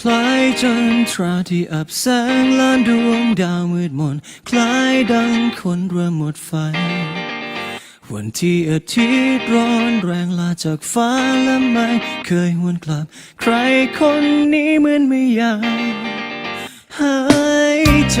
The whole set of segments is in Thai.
คล้ายจันทราที่อับแสงล้านดวงดาวมืดมน คล้ายดังคนเริ่มหมดไฟ วันที่อาทิตย์ร้อนแรงลาจากฟ้าและไม่เคยหวนกลับ ใครคนนี้เหมือนไม่อยากหายใจ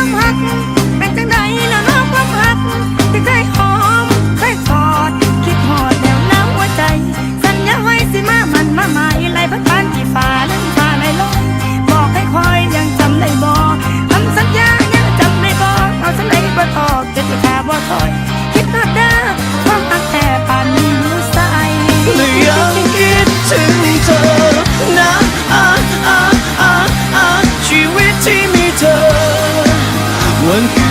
ถึงเธอนะอะอะอะอะชีวิตที่มีเธอวันคืนเหล่านั้น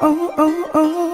oh, oh, oh. oh.